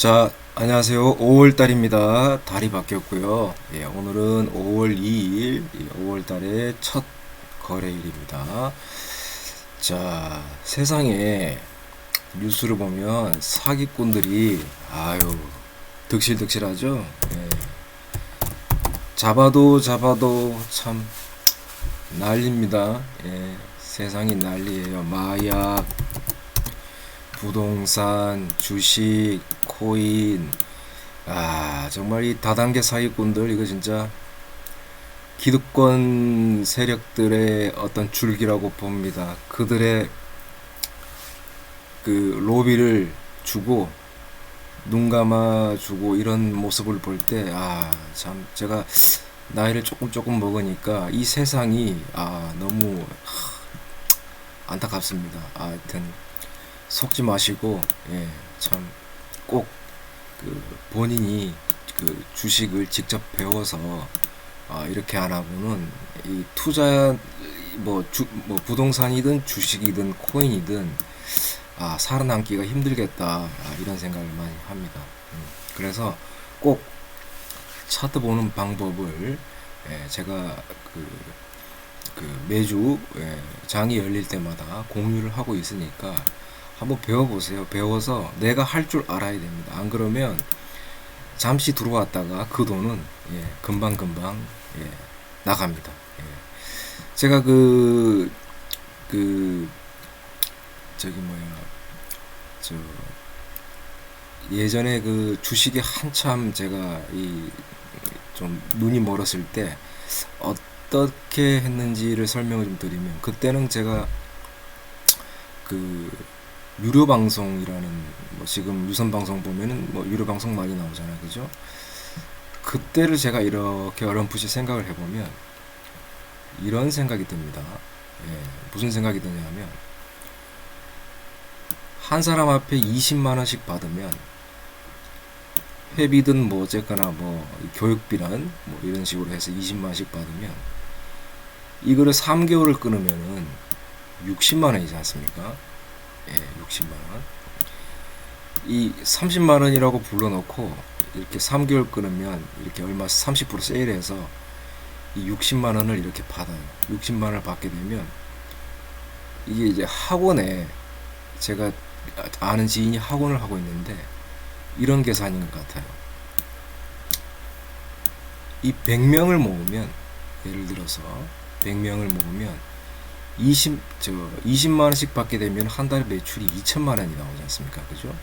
자, 안녕하세요. 5월달입니다. 달이 바뀌었고요. 예, 오늘은 5월 2일, 5월달의 첫 거래일입니다. 자, 세상에 뉴스를 보면 사기꾼들이 아유 득실득실하죠. 예. 잡아도 잡아도 참 난리입니다. 예, 세상이 난리예요. 마약, 부동산, 주식, 코인. 아, 정말 이 다단계 사기꾼들 이거 진짜 기득권 세력들의 어떤 줄기라고 봅니다. 그들의 그 로비를 주고 눈 감아 주고 이런 모습을 볼 때 아, 참 제가 나이를 조금 조금 먹으니까 이 세상이 아, 너무 하, 안타깝습니다. 아, 하여튼 속지 마시고 예, 참 꼭 그 본인이 그 주식을 직접 배워서 아, 이렇게 안 하고는 이 투자 뭐, 주, 뭐 부동산이든 주식이든 코인이든 아, 살아남기가 힘들겠다 아, 이런 생각을 많이 합니다. 음, 그래서 꼭 차트 보는 방법을 예, 제가 그, 그 매주 예, 장이 열릴 때마다 공유를 하고 있으니까 한번 배워보세요. 배워서 내가 할 줄 알아야 됩니다. 안 그러면 잠시 들어왔다가 그 돈은 예, 금방 금방 예, 나갑니다. 예. 제가 그, 그, 저기 뭐야, 저, 예전에 그 주식에 한참 제가 이, 좀 눈이 멀었을 때 어떻게 했는지를 설명을 좀 드리면, 그때는 제가 그, 유료 방송이라는, 뭐 지금 유선 방송 보면은 뭐 유료 방송 많이 나오잖아요. 그죠? 그때를 제가 이렇게 어렴풋이 생각을 해보면 이런 생각이 듭니다. 예, 무슨 생각이 드냐면 한 사람 앞에 20만 원씩 받으면 회비든 뭐 어쨌거나 뭐 교육비란 뭐 이런 식으로 해서 20만 원씩 받으면 이거를 3개월을 끊으면은 60만 원이지 않습니까? 예, 60만 원. 이 30만 원이라고 불러놓고 이렇게 3개월 끊으면 이렇게 얼마 30% 세일해서 이 60만 원을 이렇게 받아요. 60만 원을 받게 되면 이게 이제 학원에 제가 아는 지인이 학원을 하고 있는데 이런 계산인 것 같아요. 이 100명을 모으면 예를 들어서 100명을 모으면 20, 저 20만 원씩 받게 되면 한달 매출이 2천만 원이 나오지 않습니까? 그죠?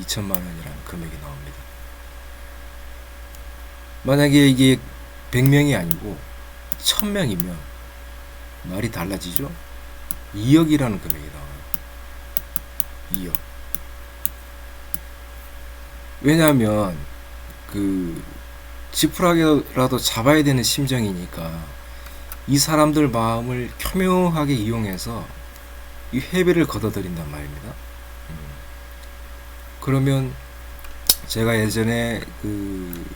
2천만 원이라는 금액이 나옵니다. 만약에 이게 100명이 아니고 1000명이면 말이 달라지죠? 2억이라는 금액이 나와요. 2억. 왜냐하면 그 지푸라기라도 잡아야 되는 심정이니까 이 사람들 마음을 교묘하게 이용해서 이 회비를 걷어들인단 말입니다. 음. 그러면 제가 예전에 그,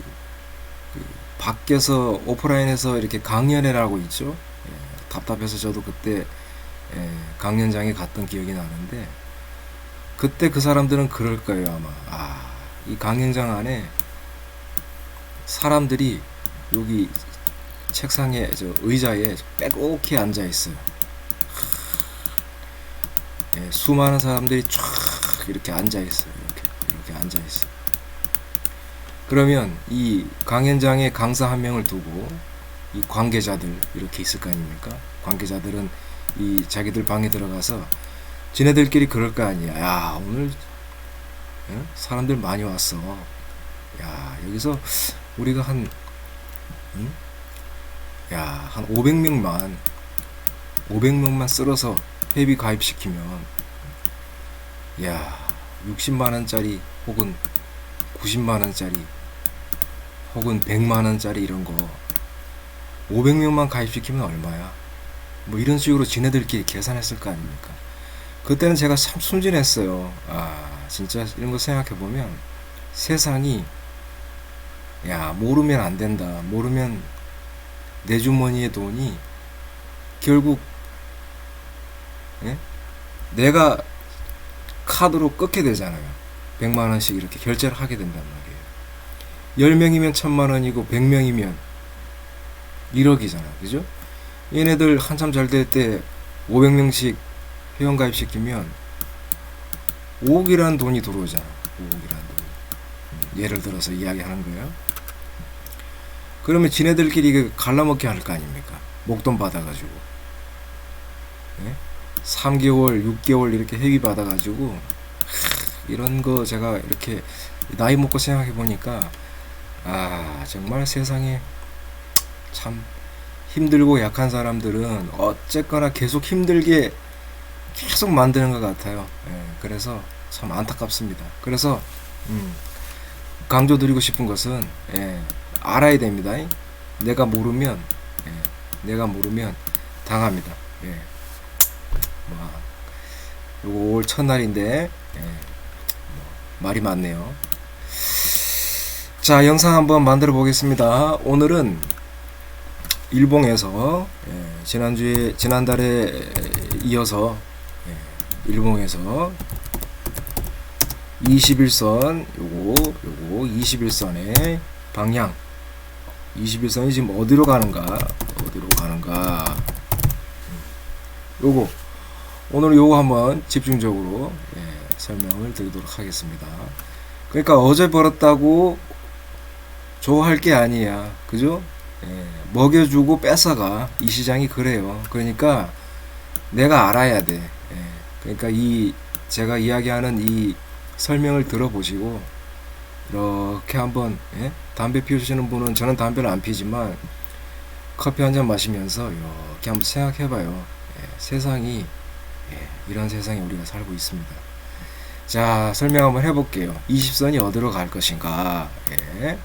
그 밖에서 오프라인에서 이렇게 강연회를 하고 있죠. 예, 답답해서 저도 그때 예, 강연장에 갔던 기억이 나는데 그때 그 사람들은 그럴 거예요 아마. 아, 이 강연장 안에 사람들이 여기 책상에 저 의자에 빼곡히 앉아 있어요. 예, 수많은 사람들이 쫙 이렇게 앉아 있어요. 이렇게 이렇게 앉아 있어요. 그러면 이 강연장에 강사 한 명을 두고 이 관계자들 이렇게 있을 거 아닙니까? 관계자들은 이 자기들 방에 들어가서 지네들끼리 그럴 거 아니야. 야 오늘 예? 사람들 많이 왔어. 야 여기서 우리가 한 응? 야, 한 500명만, 500명만 쓸어서 회비 가입시키면, 야, 60만 원짜리 혹은 90만 원짜리 혹은 100만 원짜리 이런 거, 500명만 가입시키면 얼마야? 뭐 이런 식으로 지네들끼리 계산했을 거 아닙니까? 그때는 제가 참 순진했어요. 아, 진짜 이런 거 생각해 보면 세상이, 야, 모르면 안 된다. 모르면 내 주머니의 돈이 결국 예? 내가 카드로 끊게 되잖아요. 100만 원씩 이렇게 결제를 하게 된단 말이에요. 10명이면 1000만 원이고 100명이면 1억이잖아. 그죠? 얘네들 한참 잘 될 때 500명씩 회원 가입 시키면 5억이라는 돈이 들어오잖아. 5억이라는 돈. 음, 예를 들어서 이야기하는 거예요. 그러면 지네들끼리 그 갈라먹기 할 거 아닙니까? 목돈 받아가지고. 예? 3개월, 6개월 이렇게 회비 받아가지고 하, 이런 거 제가 이렇게 나이 먹고 생각해 보니까 아 정말 세상에 참 힘들고 약한 사람들은 어쨌거나 계속 힘들게 계속 만드는 것 같아요. 예, 그래서 참 안타깝습니다. 그래서 음, 강조드리고 싶은 것은 예, 알아야 됩니다. 내가 모르면 예, 내가 모르면 당합니다. 예. 뭐, 요거 5월 첫날인데 예, 뭐, 말이 많네요. 자 영상 한번 만들어 보겠습니다. 오늘은 일봉에서 예, 지난주에 지난달에 이어서 예, 일봉에서 21선 요거 요거 21선의 방향 21선이 지금 어디로 가는가 어디로 가는가 음, 요거 오늘 요거 한번 집중적으로 예, 설명을 드리도록 하겠습니다. 그러니까 어제 벌었다고 좋아할 게 아니야. 그죠? 예, 먹여주고 뺏어가. 이 시장이 그래요. 그러니까 내가 알아야 돼. 예, 그러니까 이 제가 이야기하는 이 설명을 들어보시고 이렇게 한번 예? 담배 피우시는 분은 저는 담배를 안 피지만 커피 한 잔 마시면서 이렇게 한번 생각해봐요. 예, 세상이 예, 이런 세상에 우리가 살고 있습니다. 자 설명 한번 해볼게요. 20선이 어디로 갈 것인가? 예.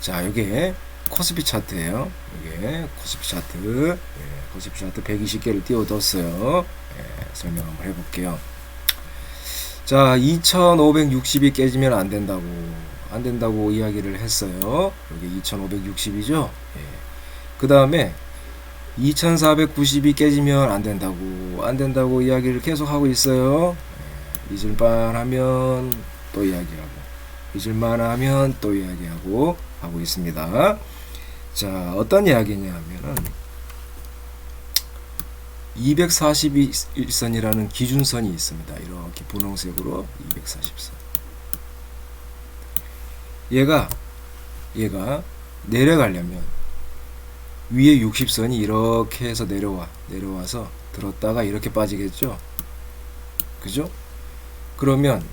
자 요게 코스피 차트예요. 이게 코스피 차트, 예, 코스피 차트 120개를 띄워뒀어요. 예, 설명 한번 해볼게요. 자, 2560이 깨지면 안 된다고, 안 된다고 이야기를 했어요. 여기 2560이죠. 예. 그 다음에 2490이 깨지면 안 된다고, 안 된다고 이야기를 계속 하고 있어요. 예, 잊을만 하면 또 이야기하고, 잊을만 하면 또 이야기하고 하고 있습니다. 자, 어떤 이야기냐면은 241선이라는 기준선이 있습니다. 이렇게 분홍색으로 240선. 얘가 얘가 내려가려면 위에 60선이 이렇게 해서 내려와 내려와서 들었다가 이렇게 빠지겠죠. 그죠? 그러면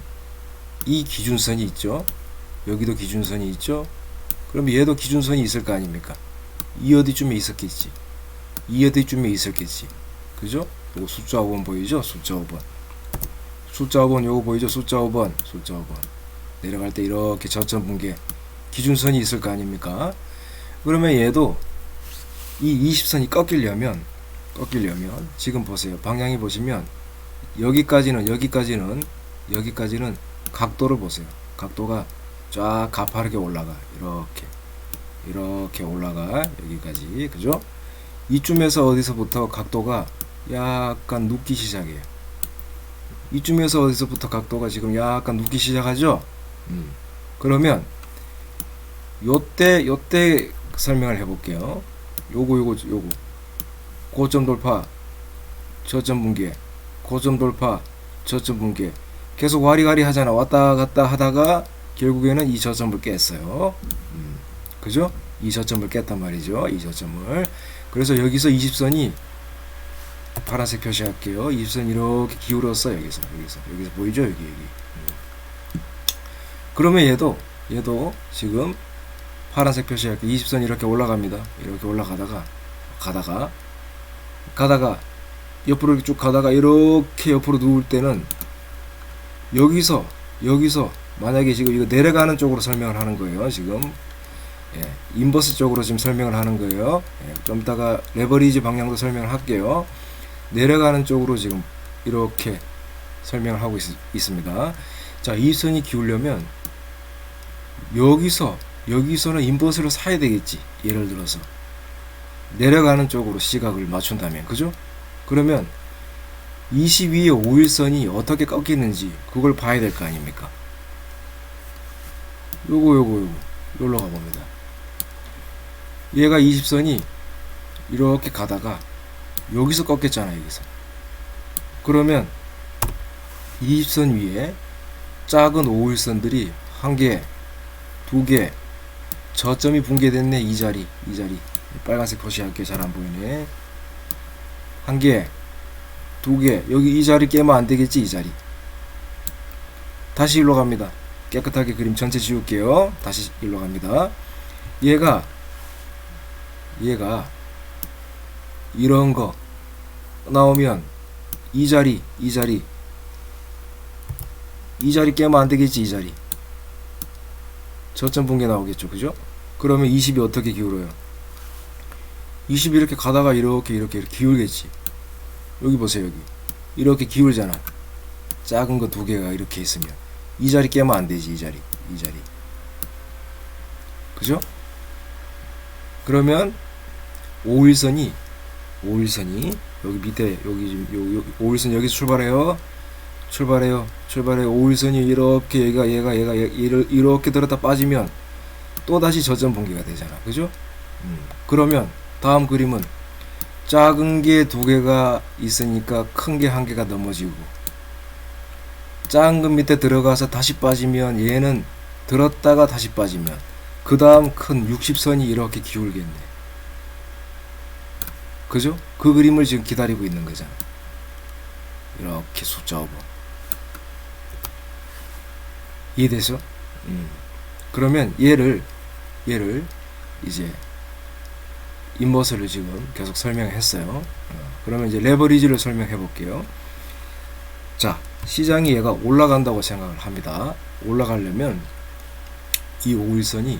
이 기준선이 있죠. 여기도 기준선이 있죠. 그럼 얘도 기준선이 있을 거 아닙니까? 이 어디쯤에 있었겠지. 이 어디쯤에 있었겠지. 그죠? 요거 숫자 5번 보이죠? 숫자 5번. 숫자 5번 요거 보이죠? 숫자 5번. 숫자 5번. 내려갈 때 이렇게 저점 분계 기준선이 있을 거 아닙니까? 그러면 얘도 이 20선이 꺾이려면 꺾이려면 지금 보세요. 방향이 보시면 여기까지는 여기까지는 여기까지는 각도를 보세요. 각도가 쫙 가파르게 올라가. 이렇게. 이렇게 올라가. 여기까지. 그죠? 이쯤에서 어디서부터 각도가 약간 눕기 시작해요. 이쯤에서 어디서부터 각도가 지금 약간 눕기 시작하죠? 음. 그러면 요때 요때 설명을 해볼게요. 요거 요거 요거 고점 돌파 저점 붕괴 고점 돌파 저점 붕괴 계속 와리가리 하잖아 왔다 갔다 하다가 결국에는 이 저점을 깼어요. 음. 그죠? 이 저점을 깼단 말이죠. 이 저점을 그래서 여기서 20선이 파란색 표시할게요. 20선 이렇게 기울었어 여기서 여기서 여기서 보이죠 여기 여기. 음. 그러면 얘도 얘도 지금 파란색 표시할게 20선 이렇게 올라갑니다. 이렇게 올라가다가 가다가 가다가 옆으로 쭉 가다가 이렇게 옆으로 누울 때는 여기서 여기서 만약에 지금 이거 내려가는 쪽으로 설명을 하는 거예요. 지금 예, 인버스 쪽으로 지금 설명을 하는 거예요. 예, 좀 이따가 레버리지 방향도 설명을 할게요. 내려가는 쪽으로 지금 이렇게 설명을 하고 있, 있습니다. 자, 이 선이 기울려면 여기서 여기서는 인버스를 사야 되겠지. 예를 들어서 내려가는 쪽으로 시각을 맞춘다면 그죠? 그러면 22의 5일선이 어떻게 꺾이는지 그걸 봐야 될 거 아닙니까? 요거 요거 요거 여기로 가봅니다. 얘가 20선이 이렇게 가다가 여기서 꺾였잖아 여기서. 그러면 20선 위에 작은 5일선들이 한 개, 두 개, 저점이 붕괴됐네 이 자리, 이 자리. 빨간색 표시할게 잘 안 보이네. 한 개, 두 개, 여기 이 자리 깨면 안 되겠지 이 자리. 다시 일로 갑니다. 깨끗하게 그림 전체 지울게요. 다시 일로 갑니다. 얘가 얘가 이런 거 나오면 이 자리, 이 자리, 이 자리 깨면 안 되겠지 이 자리. 저점 붕괴 나오겠죠, 그죠? 그러면 20이 어떻게 기울어요? 20이 이렇게 가다가 이렇게 이렇게 기울겠지. 여기 보세요 여기 이렇게 기울잖아. 작은 거 두 개가 이렇게 있으면 이 자리 깨면 안 되지 이 자리 이 자리. 그죠? 그러면 5일선이 5일선이 여기 밑에 여기 지금 요, 요 5일선 여기서 출발해요. 출발해요. 출발해요. 5일선이 이렇게 얘가 얘가 얘가 얘- 얘를 이렇게 들었다 빠지면 또 다시 저점 붕괴가 되잖아. 그죠? 음. 그러면 다음 그림은 작은 게 두 개가 있으니까 큰 게 한 개가 넘어지고 작은 것 밑에 들어가서 다시 빠지면 얘는 들었다가 다시 빠지면 그 다음 큰 60선이 이렇게 기울겠네. 그죠? 그 그림을 지금 기다리고 있는 거잖아. 이렇게 숫자 5번. 이해돼서? 음. 그러면 얘를 얘를 이제 인버스를 지금 계속 설명했어요. 어, 그러면 이제 레버리지를 설명해 볼게요. 자, 시장이 얘가 올라간다고 생각을 합니다. 올라가려면 이 5일선이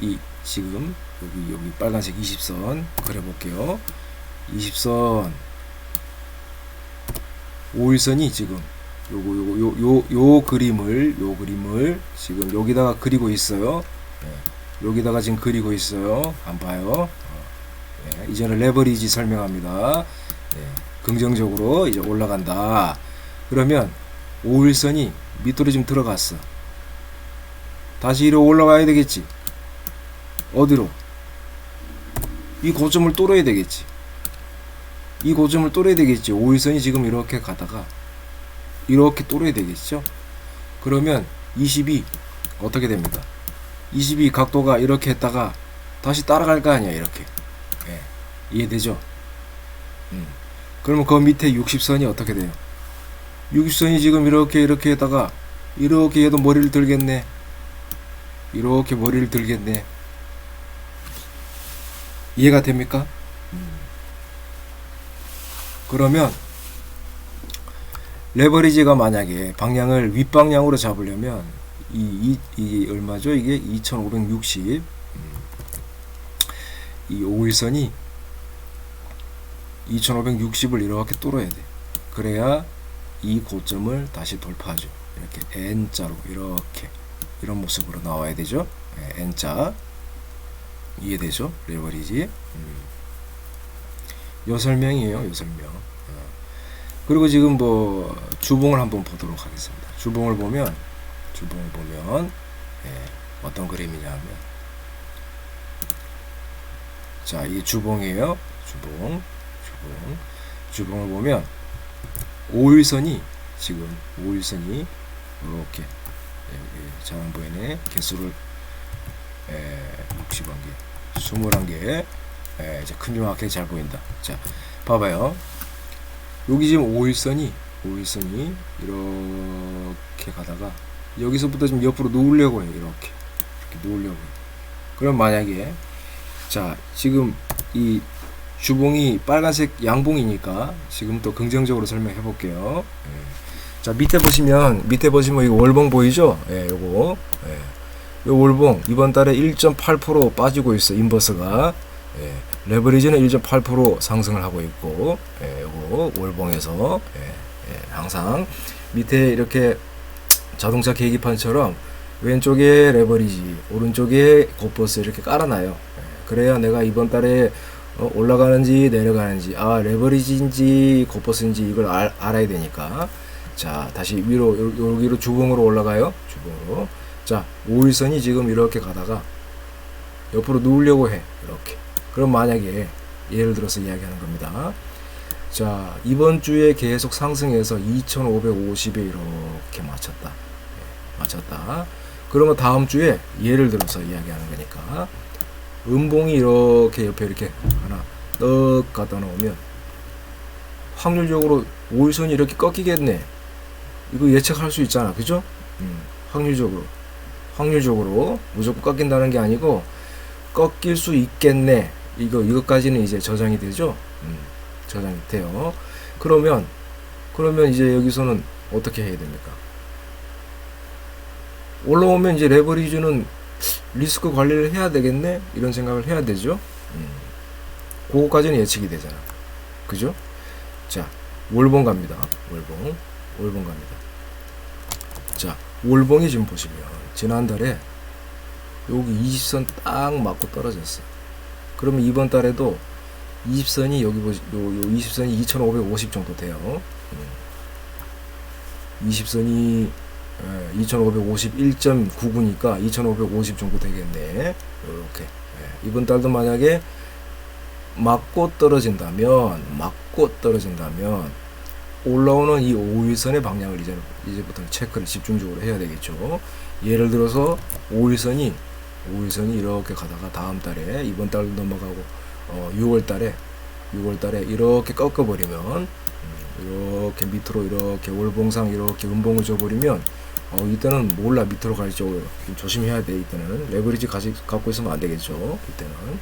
이 지금 여기 여기 빨간색 20선 그려 볼게요. 20선 5일선이 지금 요거 요거 요 요 요 그림을 요 그림을 지금 여기다가 그리고 있어요. 예, 여기다가 지금 그리고 있어요. 안 봐요. 예, 이제는 레버리지 설명합니다. 예, 긍정적으로 이제 올라간다. 그러면 5일선이 밑으로 지금 들어갔어. 다시 이리 올라가야 되겠지. 어디로? 이 고점을 뚫어야 되겠지. 이 고점을 뚫어야 되겠지. 5일선이 지금 이렇게 가다가 이렇게 뚫어야 되겠죠. 그러면 20이 어떻게 됩니까? 20이 각도가 이렇게 했다가 다시 따라갈 거 아니야 이렇게. 예, 이해되죠? 음. 그러면 그 밑에 60선이 어떻게 돼요? 60선이 지금 이렇게 이렇게 했다가 이렇게 얘도 머리를 들겠네. 이렇게 머리를 들겠네. 이해가 됩니까? 음. 그러면 레버리지가 만약에 방향을 윗방향으로 잡으려면 이, 이, 이 얼마죠? 이게 2560. 이 5일선이 2560을 이렇게 뚫어야 돼. 그래야 이 고점을 다시 돌파하죠. 이렇게 N자로 이렇게 이런 모습으로 나와야 되죠. 예, N자 이해되죠? 레버리지. 음. 요 설명이에요. 요 설명. 어. 그리고 지금 뭐 주봉을 한번 보도록 하겠습니다. 주봉을 보면 주봉을 보면 예, 어떤 그림이냐면 자, 이게 주봉이에요. 주봉, 주봉, 주봉을 보면 5일선이 지금 5일선이 이렇게 잘안 보이네. 개수를 에, 60한 개, 21개. 에, 이제 큼지막하게 잘 보인다. 자, 봐봐요. 여기 지금 5일선이 5일선이 이렇게 가다가 여기서부터 좀 옆으로 누우려고 해요. 이렇게 이렇게 누우려고. 해요. 그럼 만약에 자 지금 이 주봉이 빨간색 양봉이니까 지금 또 긍정적으로 설명해 볼게요. 예. 자 밑에 보시면 밑에 보시면 이거 월봉 보이죠? 예, 요거 예. 요 월봉 이번 달에 1.8% 빠지고 있어 인버스가 예. 레버리지는 1.8% 상승을 하고 있고 예, 요거 월봉에서 예, 예, 항상 밑에 이렇게 자동차 계기판처럼 왼쪽에 레버리지 오른쪽에 고버스 이렇게 깔아놔요. 예, 그래야 내가 이번 달에 어, 올라가는지 내려가는지 아 레버리지인지 고퍼스인지 이걸 알, 알아야 되니까. 자 다시 위로 요- 여기로 주봉으로 올라가요. 주봉으로. 자 5일선이 지금 이렇게 가다가 옆으로 누우려고 해 이렇게 그럼 만약에 예를 들어서 이야기하는 겁니다. 자 이번 주에 계속 상승해서 2550에 이렇게 맞췄다. 예, 맞췄다. 그러면 다음 주에 예를 들어서 이야기하는 거니까 음봉이 이렇게 옆에 이렇게 하나 떡 갖다 놓으면 확률적으로 5일선이 이렇게 꺾이겠네. 이거 예측할 수 있잖아. 그죠? 음, 확률적으로. 확률적으로 무조건 꺾인다는 게 아니고 꺾일 수 있겠네 이거 이것까지는 이제 저장이 되죠? 음, 저장이 돼요. 그러면 그러면 이제 여기서는 어떻게 해야 됩니까? 올라오면 이제 레버리지는 리스크 관리를 해야 되겠네? 이런 생각을 해야 되죠? 음. 그거까지는 예측이 되잖아. 그죠? 자 월봉 갑니다. 월봉. 월봉 갑니다. 자 월봉이 지금 보시면 지난달에 여기 20선 딱 맞고 떨어졌어 그러면 이번 달에도 20선이 여기 보시 요, 요 20선이 2550 정도 돼요 음. 20선이 2551.99니까 2550 정도 되겠네. 이렇게 이번 달도 만약에 맞고 떨어진다면 맞고 떨어진다면 올라오는 이 5일선의 방향을 이제 이제부터 체크를 집중적으로 해야 되겠죠. 예를 들어서 5일선이 5일선이 이렇게 가다가 다음 달에 이번 달도 넘어가고 어, 6월 달에 6월 달에 이렇게 꺾어 버리면 이렇게 밑으로 이렇게 월봉상 이렇게 음봉을 줘 버리면 어, 이때는 몰라 밑으로 갈지 좀 조심해야 돼 이때는 레버리지 가지, 갖고 있으면 안 되겠죠 이때는 음.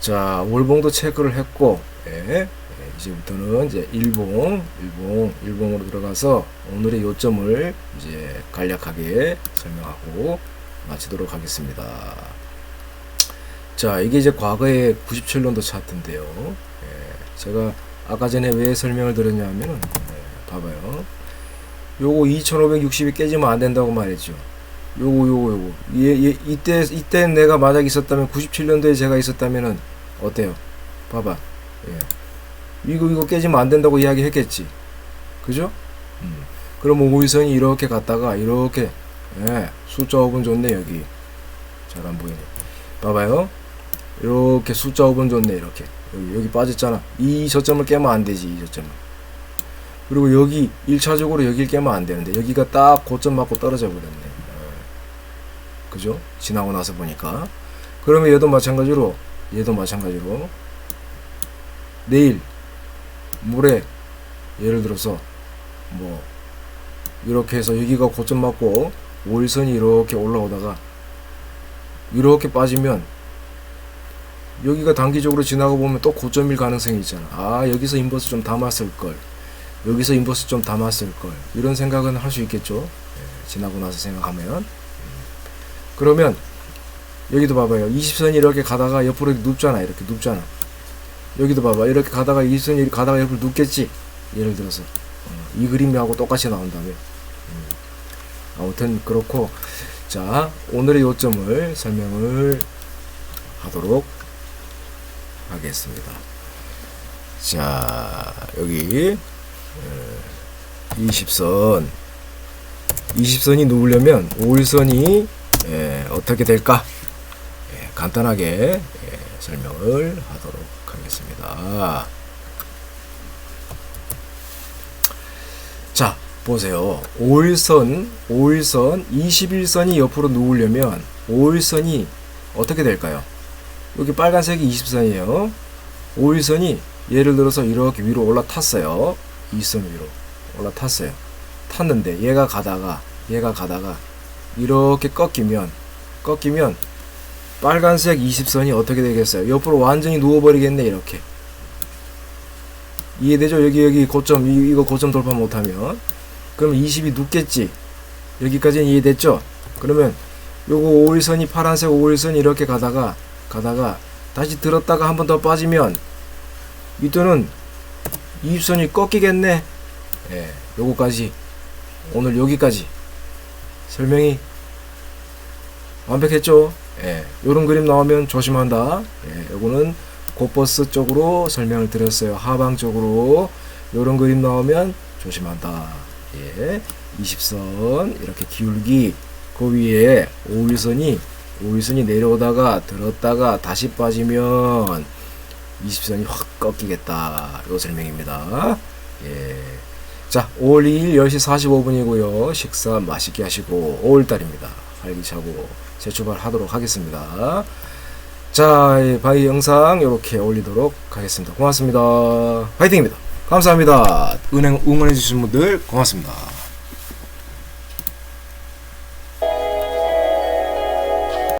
자 월봉도 체크를 했고 예, 예, 이제부터는 이제 일봉 일봉 일봉으로 들어가서 오늘의 요점을 이제 간략하게 설명하고 마치도록 하겠습니다 자 이게 이제 과거의 97년도 차트인데요 예, 제가 아까 전에 왜 설명을 드렸냐면은 예, 봐봐요 요거 2560이 깨지면 안 된다고 말했죠. 요거 요거 요거. 예, 예, 이때 이때 내가 만약 있었다면 97년도에 제가 있었다면은 어때요? 봐봐. 예. 이거 이거 깨지면 안 된다고 이야기 했겠지. 그죠? 음. 그럼 오일선이 이렇게 갔다가 이렇게 예, 숫자 5번 좋네 여기. 잘 안 보이네. 봐봐요. 이렇게 숫자 5번 좋네 이렇게. 여기 여기 빠졌잖아. 이 저점을 깨면 안 되지 이 저점을. 그리고 여기 1차적으로 여길 깨면 안 되는데 여기가 딱 고점 맞고 떨어져 버렸네. 예. 그죠? 지나고 나서 보니까. 그러면 얘도 마찬가지로 얘도 마찬가지로 내일 모레 예를 들어서 뭐 이렇게 해서 여기가 고점 맞고 5일선이 이렇게 올라오다가 이렇게 빠지면 여기가 단기적으로 지나고 보면 또 고점일 가능성이 있잖아. 아 여기서 인버스 좀 담았을 걸. 여기서 인버스 좀 담았을 걸 이런 생각은 할 수 있겠죠 예, 지나고 나서 생각하면 음. 그러면 여기도 봐봐요 20선이 이렇게 가다가 옆으로 눕잖아 이렇게 눕잖아 여기도 봐봐 이렇게 가다가 20선이 가다가 옆으로 눕겠지 예를 들어서 어, 이 그림하고 똑같이 나온다면 음. 아무튼 그렇고 자 오늘의 요점을 설명을 하도록 하겠습니다. 자 여기 20선. 20선이 누우려면 5일선이 예, 어떻게 될까? 예, 간단하게 예, 설명을 하도록 하겠습니다 자 보세요 5일선 5일선 21선이 옆으로 누우려면 5일선이 어떻게 될까요 여기 빨간색이 20선이에요 5일선이 예를 들어서 이렇게 위로 올라탔어요 2선 위로 올라탔어요. 탔는데 얘가 가다가 얘가 가다가 이렇게 꺾이면 꺾이면 빨간색 20선이 어떻게 되겠어요? 옆으로 완전히 누워버리겠네 이렇게 이해되죠? 여기 여기 고점 이, 이거 고점 돌파 못하면 그럼 20이 눕겠지 여기까지는 이해됐죠? 그러면 요거 5일선이 파란색 5일선이 이렇게 가다가 가다가 다시 들었다가 한 번 더 빠지면 이때는 이입선이 꺾이겠네. 예, 요거까지 오늘 여기까지 설명이 완벽했죠? 예, 요런 그림 나오면 조심한다. 예, 요거는 고버스 쪽으로 설명을 드렸어요. 하방 쪽으로 요런 그림 나오면 조심한다. 예, 20선 이렇게 기울기 그 위에 5일선이 5일선이 내려오다가 들었다가 다시 빠지면 20선이 확 꺾이겠다. 요 설명입니다. 예. 자, 5월 2일 10시 45분이고요. 식사 맛있게 하시고 5월달입니다. 활기차고 재출발하도록 하겠습니다. 자, 이 바이 영상 이렇게 올리도록 하겠습니다. 고맙습니다. 파이팅입니다. 감사합니다. 은행 응원해 주신 분들 고맙습니다.